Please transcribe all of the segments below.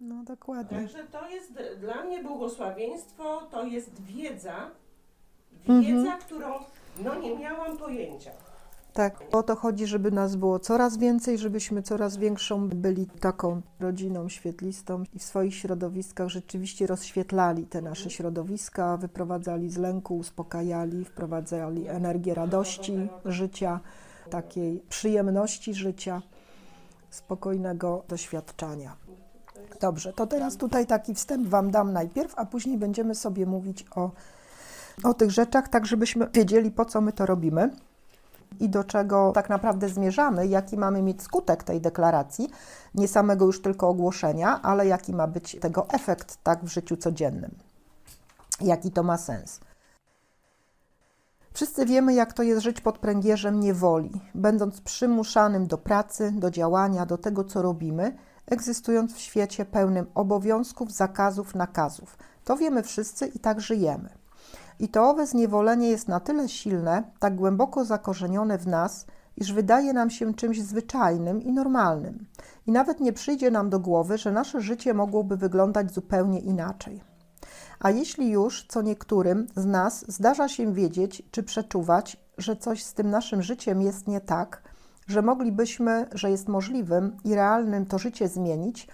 No dokładnie. Także to jest dla mnie błogosławieństwo, to jest wiedza, Mhm. wiedza, którą no nie miałam pojęcia. Tak, o to chodzi, żeby nas było coraz więcej, żebyśmy coraz większą byli taką rodziną świetlistą i w swoich środowiskach rzeczywiście rozświetlali te nasze środowiska, wyprowadzali z lęku, uspokajali, wprowadzali energię radości życia, takiej przyjemności życia, spokojnego doświadczania. Dobrze, to teraz tutaj taki wstęp Wam dam najpierw, a później będziemy sobie mówić o, o tych rzeczach, tak żebyśmy wiedzieli, po co my to robimy i do czego tak naprawdę zmierzamy, jaki mamy mieć skutek tej deklaracji, nie samego już tylko ogłoszenia, ale jaki ma być tego efekt tak w życiu codziennym. Jaki to ma sens. Wszyscy wiemy, jak to jest żyć pod pręgierzem niewoli, będąc przymuszanym do pracy, do działania, do tego, co robimy, egzystując w świecie pełnym obowiązków, zakazów, nakazów. To wiemy wszyscy i tak żyjemy. I to owe zniewolenie jest na tyle silne, tak głęboko zakorzenione w nas, iż wydaje nam się czymś zwyczajnym i normalnym. I nawet nie przyjdzie nam do głowy, że nasze życie mogłoby wyglądać zupełnie inaczej. A jeśli już co niektórym z nas zdarza się wiedzieć czy przeczuwać, że coś z tym naszym życiem jest nie tak, że moglibyśmy, że jest możliwym i realnym to życie zmienić,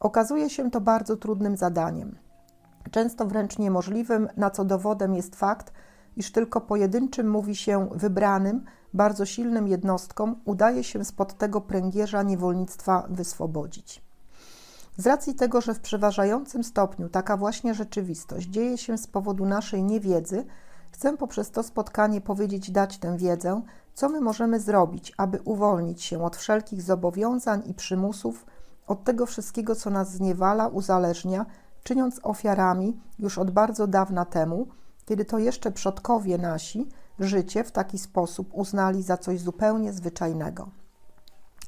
okazuje się to bardzo trudnym zadaniem często wręcz niemożliwym, na co dowodem jest fakt, iż tylko pojedynczym mówi się wybranym, bardzo silnym jednostkom udaje się spod tego pręgierza niewolnictwa wyswobodzić. Z racji tego, że w przeważającym stopniu taka właśnie rzeczywistość dzieje się z powodu naszej niewiedzy, chcę poprzez to spotkanie powiedzieć, dać tę wiedzę, co my możemy zrobić, aby uwolnić się od wszelkich zobowiązań i przymusów, od tego wszystkiego, co nas zniewala, uzależnia, czyniąc ofiarami już od bardzo dawna temu, kiedy to jeszcze przodkowie nasi życie w taki sposób uznali za coś zupełnie zwyczajnego.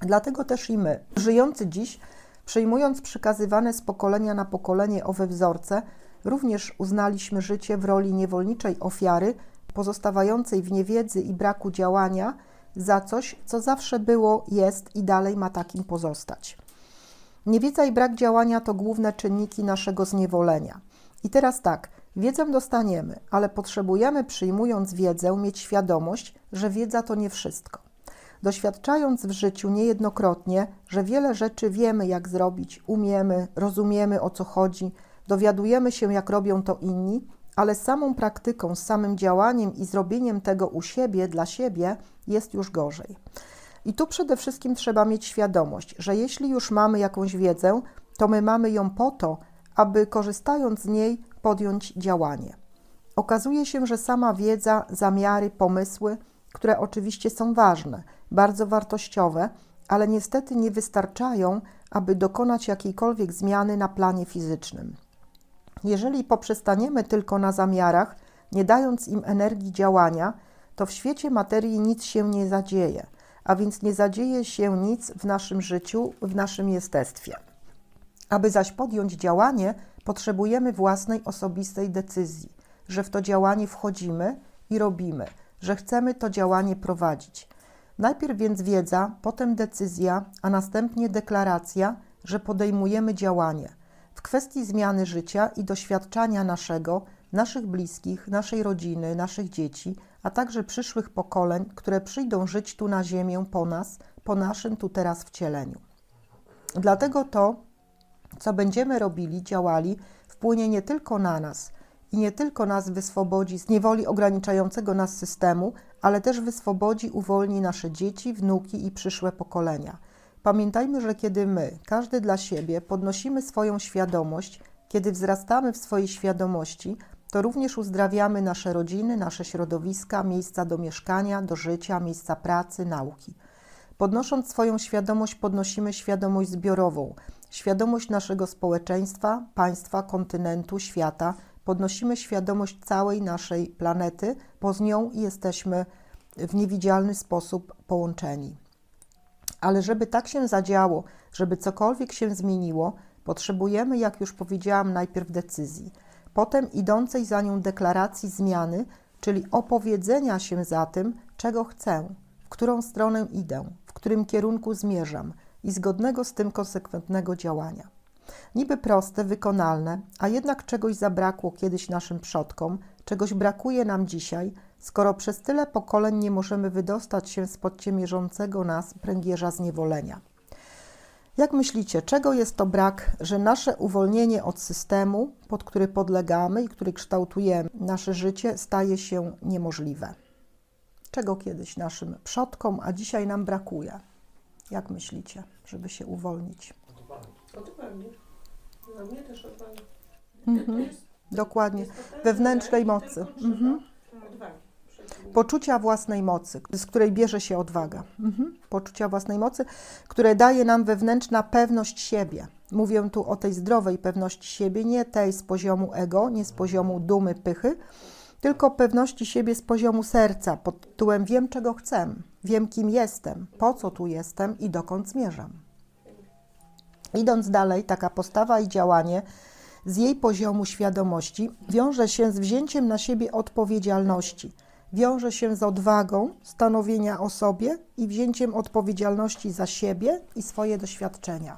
Dlatego też i my, żyjący dziś, przyjmując przekazywane z pokolenia na pokolenie owe wzorce, również uznaliśmy życie w roli niewolniczej ofiary, pozostawającej w niewiedzy i braku działania za coś, co zawsze było, jest i dalej ma takim pozostać. Niewiedza i brak działania to główne czynniki naszego zniewolenia. I teraz tak, wiedzę dostaniemy, ale potrzebujemy, przyjmując wiedzę, mieć świadomość, że wiedza to nie wszystko. Doświadczając w życiu niejednokrotnie, że wiele rzeczy wiemy, jak zrobić, umiemy, rozumiemy o co chodzi, dowiadujemy się, jak robią to inni, ale samą praktyką, samym działaniem i zrobieniem tego u siebie, dla siebie jest już gorzej. I tu przede wszystkim trzeba mieć świadomość, że jeśli już mamy jakąś wiedzę, to my mamy ją po to, aby korzystając z niej podjąć działanie. Okazuje się, że sama wiedza, zamiary, pomysły, które oczywiście są ważne, bardzo wartościowe, ale niestety nie wystarczają, aby dokonać jakiejkolwiek zmiany na planie fizycznym. Jeżeli poprzestaniemy tylko na zamiarach, nie dając im energii działania, to w świecie materii nic się nie zadzieje a więc nie zadzieje się nic w naszym życiu, w naszym jestestwie. Aby zaś podjąć działanie, potrzebujemy własnej osobistej decyzji, że w to działanie wchodzimy i robimy, że chcemy to działanie prowadzić. Najpierw więc wiedza, potem decyzja, a następnie deklaracja, że podejmujemy działanie w kwestii zmiany życia i doświadczania naszego, naszych bliskich, naszej rodziny, naszych dzieci, a także przyszłych pokoleń, które przyjdą żyć tu na ziemię po nas, po naszym tu teraz wcieleniu. Dlatego to, co będziemy robili, działali, wpłynie nie tylko na nas i nie tylko nas wyswobodzi z niewoli ograniczającego nas systemu, ale też wyswobodzi, uwolni nasze dzieci, wnuki i przyszłe pokolenia. Pamiętajmy, że kiedy my, każdy dla siebie, podnosimy swoją świadomość, kiedy wzrastamy w swojej świadomości, to również uzdrawiamy nasze rodziny, nasze środowiska, miejsca do mieszkania, do życia, miejsca pracy, nauki. Podnosząc swoją świadomość, podnosimy świadomość zbiorową, świadomość naszego społeczeństwa, państwa, kontynentu, świata, podnosimy świadomość całej naszej planety, bo z nią jesteśmy w niewidzialny sposób połączeni. Ale żeby tak się zadziało, żeby cokolwiek się zmieniło, potrzebujemy, jak już powiedziałam, najpierw decyzji potem idącej za nią deklaracji zmiany, czyli opowiedzenia się za tym, czego chcę, w którą stronę idę, w którym kierunku zmierzam i zgodnego z tym konsekwentnego działania. Niby proste, wykonalne, a jednak czegoś zabrakło kiedyś naszym przodkom, czegoś brakuje nam dzisiaj, skoro przez tyle pokoleń nie możemy wydostać się spod ciemierzącego nas pręgierza zniewolenia. Jak myślicie, czego jest to brak, że nasze uwolnienie od systemu, pod który podlegamy i który kształtuje nasze życie, staje się niemożliwe? Czego kiedyś naszym przodkom, a dzisiaj nam brakuje? Jak myślicie, żeby się uwolnić? Odwagi. Dla mnie też odwagi. Mhm. Dokładnie. Wewnętrznej mocy. Mhm. Poczucia własnej mocy, z której bierze się odwaga. Mhm. Poczucia własnej mocy, które daje nam wewnętrzna pewność siebie. Mówię tu o tej zdrowej pewności siebie, nie tej z poziomu ego, nie z poziomu dumy, pychy, tylko pewności siebie z poziomu serca, pod tytułem wiem, czego chcę, wiem, kim jestem, po co tu jestem i dokąd zmierzam. Idąc dalej, taka postawa i działanie z jej poziomu świadomości wiąże się z wzięciem na siebie odpowiedzialności, wiąże się z odwagą stanowienia o sobie i wzięciem odpowiedzialności za siebie i swoje doświadczenia.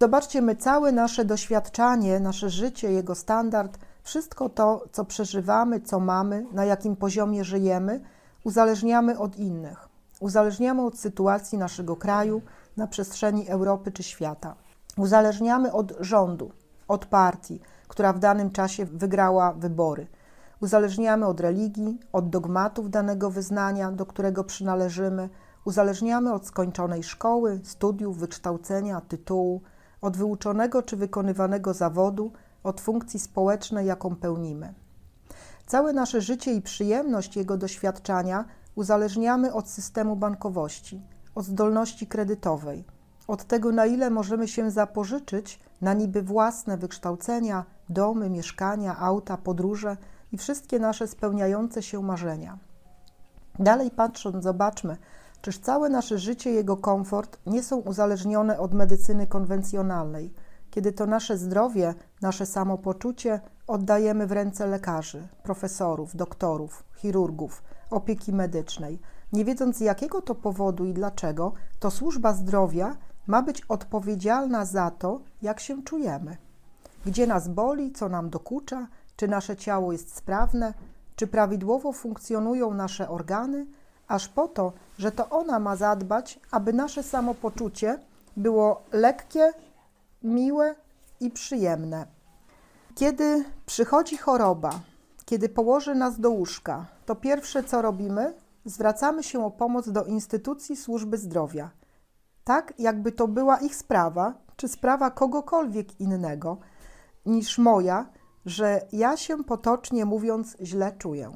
Zobaczcie, my całe nasze doświadczanie, nasze życie, jego standard, wszystko to, co przeżywamy, co mamy, na jakim poziomie żyjemy, uzależniamy od innych. Uzależniamy od sytuacji naszego kraju na przestrzeni Europy czy świata. Uzależniamy od rządu, od partii, która w danym czasie wygrała wybory. Uzależniamy od religii, od dogmatów danego wyznania, do którego przynależymy. Uzależniamy od skończonej szkoły, studiów, wykształcenia, tytułu, od wyuczonego czy wykonywanego zawodu, od funkcji społecznej, jaką pełnimy. Całe nasze życie i przyjemność jego doświadczania uzależniamy od systemu bankowości, od zdolności kredytowej, od tego, na ile możemy się zapożyczyć na niby własne wykształcenia, domy, mieszkania, auta, podróże i wszystkie nasze spełniające się marzenia. Dalej patrząc, zobaczmy, czyż całe nasze życie i jego komfort nie są uzależnione od medycyny konwencjonalnej, kiedy to nasze zdrowie, nasze samopoczucie oddajemy w ręce lekarzy, profesorów, doktorów, chirurgów, opieki medycznej, nie wiedząc z jakiego to powodu i dlaczego, to służba zdrowia ma być odpowiedzialna za to, jak się czujemy. Gdzie nas boli, co nam dokucza, czy nasze ciało jest sprawne, czy prawidłowo funkcjonują nasze organy, aż po to, że to ona ma zadbać, aby nasze samopoczucie było lekkie, miłe i przyjemne. Kiedy przychodzi choroba, kiedy położy nas do łóżka, to pierwsze co robimy, zwracamy się o pomoc do instytucji służby zdrowia. Tak, jakby to była ich sprawa, czy sprawa kogokolwiek innego niż moja, że ja się potocznie mówiąc źle czuję.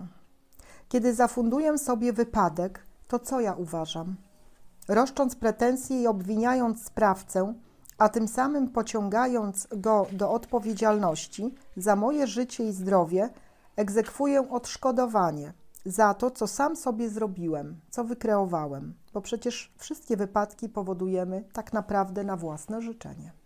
Kiedy zafunduję sobie wypadek, to co ja uważam? Roszcząc pretensje i obwiniając sprawcę, a tym samym pociągając go do odpowiedzialności za moje życie i zdrowie, egzekwuję odszkodowanie za to, co sam sobie zrobiłem, co wykreowałem, bo przecież wszystkie wypadki powodujemy tak naprawdę na własne życzenie.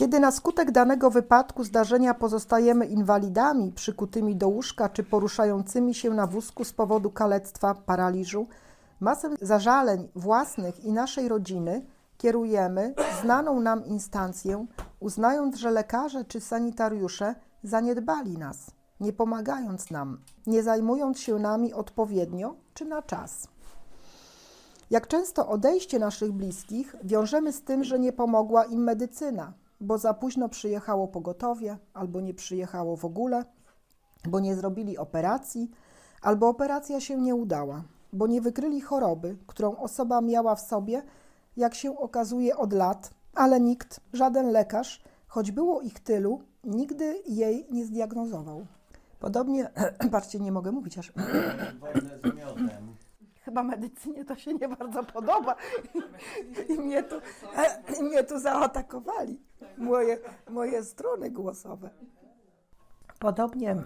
Kiedy na skutek danego wypadku, zdarzenia pozostajemy inwalidami, przykutymi do łóżka czy poruszającymi się na wózku z powodu kalectwa, paraliżu, masę zażaleń własnych i naszej rodziny kierujemy znaną nam instancję, uznając, że lekarze czy sanitariusze zaniedbali nas, nie pomagając nam, nie zajmując się nami odpowiednio czy na czas. Jak często odejście naszych bliskich wiążemy z tym, że nie pomogła im medycyna, bo za późno przyjechało pogotowie, albo nie przyjechało w ogóle, bo nie zrobili operacji, albo operacja się nie udała, bo nie wykryli choroby, którą osoba miała w sobie, jak się okazuje od lat, ale nikt, żaden lekarz, choć było ich tylu, nigdy jej nie zdiagnozował. Podobnie, patrzcie, nie mogę mówić aż. Wojnę z miodem. Chyba medycynie to się nie bardzo podoba. I mnie tu, i mnie tu zaatakowali moje, moje struny głosowe. Podobnie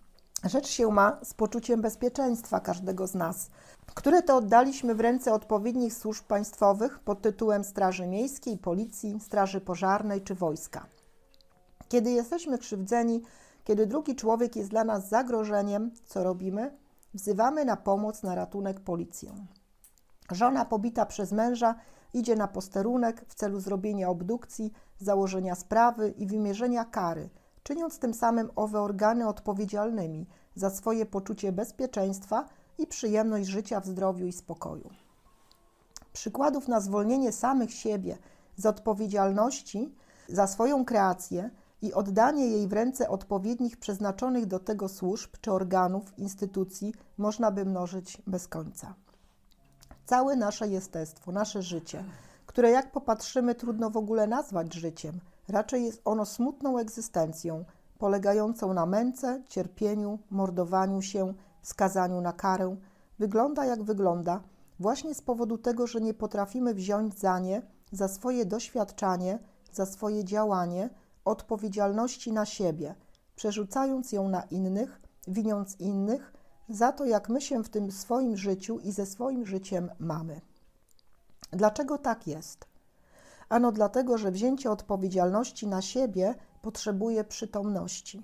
rzecz się ma z poczuciem bezpieczeństwa każdego z nas, które to oddaliśmy w ręce odpowiednich służb państwowych pod tytułem Straży Miejskiej, Policji, Straży Pożarnej czy Wojska. Kiedy jesteśmy krzywdzeni, kiedy drugi człowiek jest dla nas zagrożeniem, co robimy? Wzywamy na pomoc, na ratunek policję. Żona pobita przez męża idzie na posterunek w celu zrobienia obdukcji, założenia sprawy i wymierzenia kary, czyniąc tym samym owe organy odpowiedzialnymi za swoje poczucie bezpieczeństwa i przyjemność życia w zdrowiu i spokoju. Przykładów na zwolnienie samych siebie z odpowiedzialności za swoją kreację i oddanie jej w ręce odpowiednich przeznaczonych do tego służb czy organów, instytucji można by mnożyć bez końca. Całe nasze jestestwo, nasze życie, które jak popatrzymy trudno w ogóle nazwać życiem, raczej jest ono smutną egzystencją, polegającą na męce, cierpieniu, mordowaniu się, skazaniu na karę, wygląda jak wygląda, właśnie z powodu tego, że nie potrafimy wziąć za nie, za swoje doświadczanie, za swoje działanie, odpowiedzialności na siebie, przerzucając ją na innych, winiąc innych za to, jak my się w tym swoim życiu i ze swoim życiem mamy. Dlaczego tak jest? Ano dlatego, że wzięcie odpowiedzialności na siebie potrzebuje przytomności.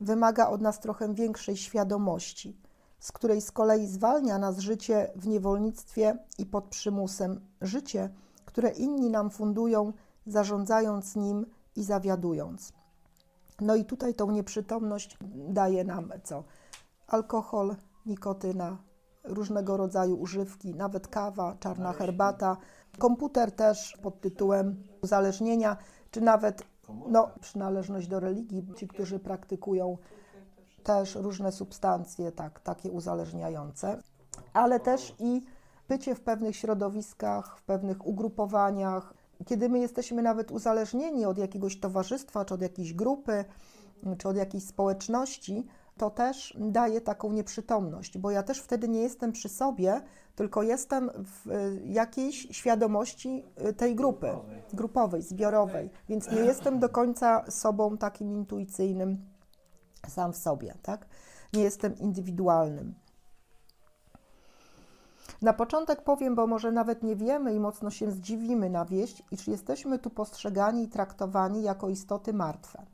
Wymaga od nas trochę większej świadomości, z której z kolei zwalnia nas życie w niewolnictwie i pod przymusem, życie, które inni nam fundują, zarządzając nim i zawiadując. No i tutaj tą nieprzytomność daje nam co? Alkohol, nikotyna, różnego rodzaju używki, nawet kawa, czarna herbata, komputer też pod tytułem uzależnienia, czy nawet no, przynależność do religii, ci, którzy praktykują też różne substancje, tak, takie uzależniające, ale też i bycie w pewnych środowiskach, w pewnych ugrupowaniach, kiedy my jesteśmy nawet uzależnieni od jakiegoś towarzystwa, czy od jakiejś grupy, czy od jakiejś społeczności, to też daje taką nieprzytomność, bo ja też wtedy nie jestem przy sobie, tylko jestem w y, jakiejś świadomości y, tej grupy, Grupowej. grupowej, zbiorowej, więc nie jestem do końca sobą takim intuicyjnym sam w sobie, tak? Nie jestem indywidualnym. Na początek powiem, bo może nawet nie wiemy i mocno się zdziwimy na wieść, iż jesteśmy tu postrzegani i traktowani jako istoty martwe.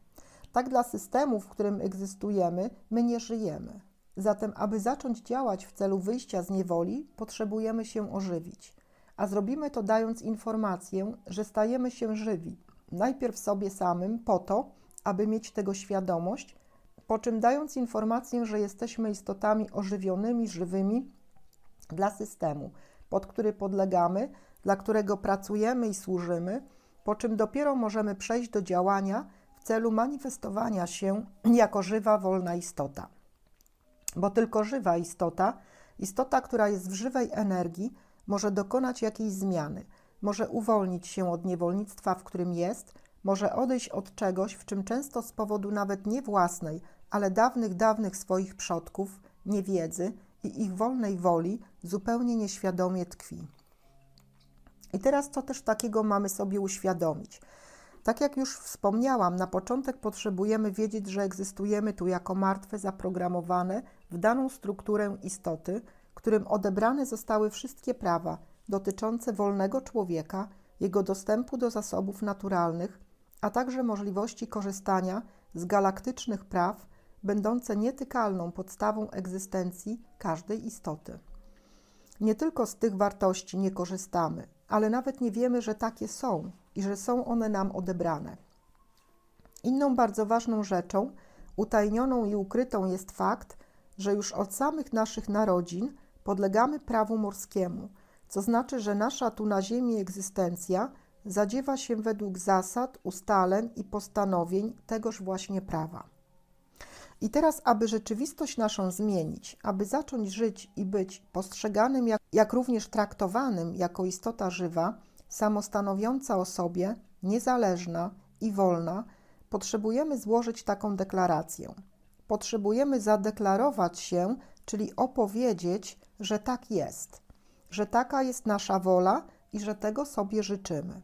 Tak dla systemu, w którym egzystujemy, my nie żyjemy. Zatem, aby zacząć działać w celu wyjścia z niewoli, potrzebujemy się ożywić. A zrobimy to dając informację, że stajemy się żywi. Najpierw sobie samym, po to, aby mieć tego świadomość, po czym dając informację, że jesteśmy istotami ożywionymi, żywymi dla systemu, pod który podlegamy, dla którego pracujemy i służymy, po czym dopiero możemy przejść do działania celu manifestowania się jako żywa, wolna istota. Bo tylko żywa istota, istota, która jest w żywej energii, może dokonać jakiejś zmiany, może uwolnić się od niewolnictwa, w którym jest, może odejść od czegoś, w czym często z powodu nawet nie własnej, ale dawnych, dawnych swoich przodków, niewiedzy i ich wolnej woli zupełnie nieświadomie tkwi. I teraz co też takiego mamy sobie uświadomić? Tak jak już wspomniałam, na początek potrzebujemy wiedzieć, że egzystujemy tu jako martwe, zaprogramowane w daną strukturę istoty, którym odebrane zostały wszystkie prawa dotyczące wolnego człowieka, jego dostępu do zasobów naturalnych, a także możliwości korzystania z galaktycznych praw, będące nietykalną podstawą egzystencji każdej istoty. Nie tylko z tych wartości nie korzystamy, ale nawet nie wiemy, że takie są i że są one nam odebrane. Inną bardzo ważną rzeczą, utajnioną i ukrytą jest fakt, że już od samych naszych narodzin podlegamy prawu morskiemu, co znaczy, że nasza tu na Ziemi egzystencja zadziewa się według zasad, ustaleń i postanowień tegoż właśnie prawa. I teraz, aby rzeczywistość naszą zmienić, aby zacząć żyć i być postrzeganym, jak, jak również traktowanym jako istota żywa, samostanowiąca o sobie, niezależna i wolna, potrzebujemy złożyć taką deklarację. Potrzebujemy zadeklarować się, czyli opowiedzieć, że tak jest, że taka jest nasza wola i że tego sobie życzymy.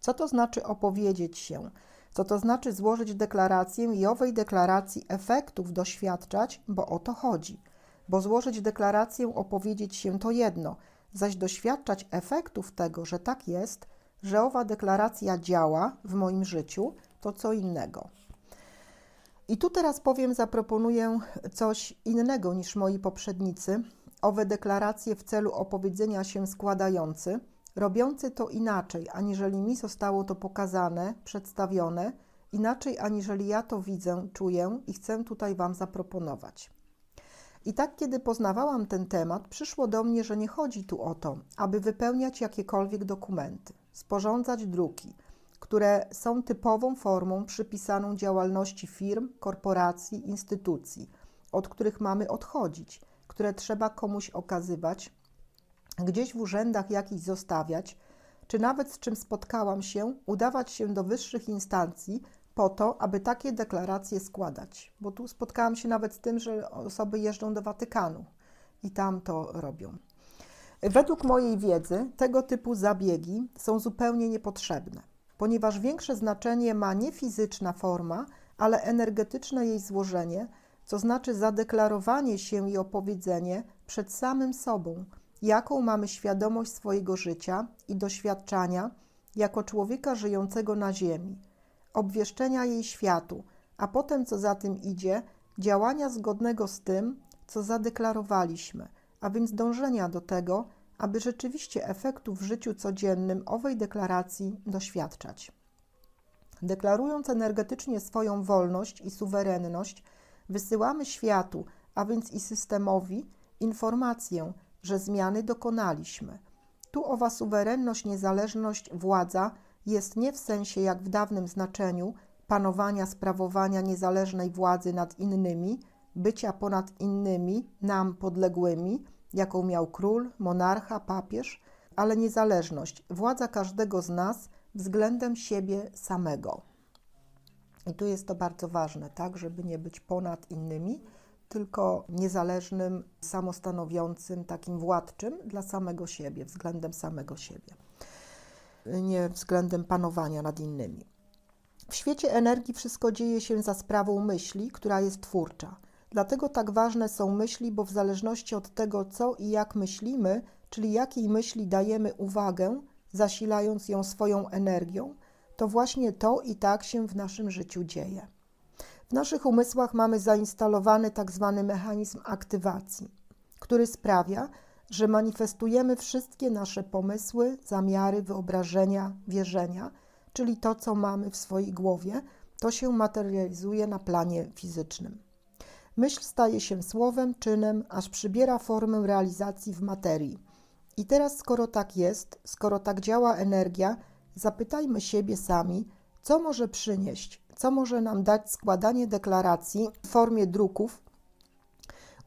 Co to znaczy opowiedzieć się? Co to znaczy złożyć deklarację i owej deklaracji efektów doświadczać, bo o to chodzi. Bo złożyć deklarację, opowiedzieć się to jedno, zaś doświadczać efektów tego, że tak jest, że owa deklaracja działa w moim życiu, to co innego. I tu teraz powiem, zaproponuję coś innego niż moi poprzednicy, owe deklaracje w celu opowiedzenia się składający, robiący to inaczej, aniżeli mi zostało to pokazane, przedstawione, inaczej aniżeli ja to widzę, czuję i chcę tutaj Wam zaproponować. I tak, kiedy poznawałam ten temat, przyszło do mnie, że nie chodzi tu o to, aby wypełniać jakiekolwiek dokumenty, sporządzać druki, które są typową formą przypisaną działalności firm, korporacji, instytucji, od których mamy odchodzić, które trzeba komuś okazywać, gdzieś w urzędach jakiś zostawiać, czy nawet z czym spotkałam się, udawać się do wyższych instancji po to, aby takie deklaracje składać. Bo tu spotkałam się nawet z tym, że osoby jeżdżą do Watykanu i tam to robią. Według mojej wiedzy tego typu zabiegi są zupełnie niepotrzebne, ponieważ większe znaczenie ma nie fizyczna forma, ale energetyczne jej złożenie, co znaczy zadeklarowanie się i opowiedzenie przed samym sobą, jaką mamy świadomość swojego życia i doświadczania jako człowieka żyjącego na Ziemi, obwieszczenia jej światu, a potem, co za tym idzie, działania zgodnego z tym, co zadeklarowaliśmy, a więc dążenia do tego, aby rzeczywiście efektu w życiu codziennym owej deklaracji doświadczać. Deklarując energetycznie swoją wolność i suwerenność, wysyłamy światu, a więc i systemowi, informację, że zmiany dokonaliśmy. Tu owa suwerenność, niezależność, władza jest nie w sensie jak w dawnym znaczeniu panowania, sprawowania niezależnej władzy nad innymi, bycia ponad innymi, nam podległymi, jaką miał król, monarcha, papież, ale niezależność, władza każdego z nas względem siebie samego. I tu jest to bardzo ważne, tak, żeby nie być ponad innymi, tylko niezależnym, samostanowiącym, takim władczym dla samego siebie, względem samego siebie, nie względem panowania nad innymi. W świecie energii wszystko dzieje się za sprawą myśli, która jest twórcza. Dlatego tak ważne są myśli, bo w zależności od tego, co i jak myślimy, czyli jakiej myśli dajemy uwagę, zasilając ją swoją energią, to właśnie to i tak się w naszym życiu dzieje. W naszych umysłach mamy zainstalowany tak zwany mechanizm aktywacji, który sprawia, że manifestujemy wszystkie nasze pomysły, zamiary, wyobrażenia, wierzenia, czyli to, co mamy w swojej głowie, to się materializuje na planie fizycznym. Myśl staje się słowem, czynem, aż przybiera formę realizacji w materii. I teraz, skoro tak jest, skoro tak działa energia, zapytajmy siebie sami, co może przynieść, co może nam dać składanie deklaracji w formie druków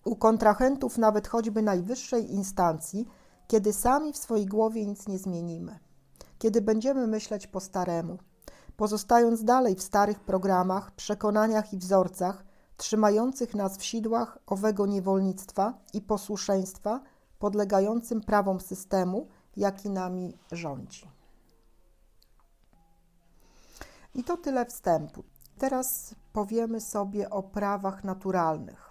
u kontrahentów, nawet choćby najwyższej instancji, kiedy sami w swojej głowie nic nie zmienimy, kiedy będziemy myśleć po staremu, pozostając dalej w starych programach, przekonaniach i wzorcach, trzymających nas w sidłach owego niewolnictwa i posłuszeństwa, podlegającym prawom systemu, jaki nami rządzi. I to tyle wstępu. Teraz powiemy sobie o prawach naturalnych.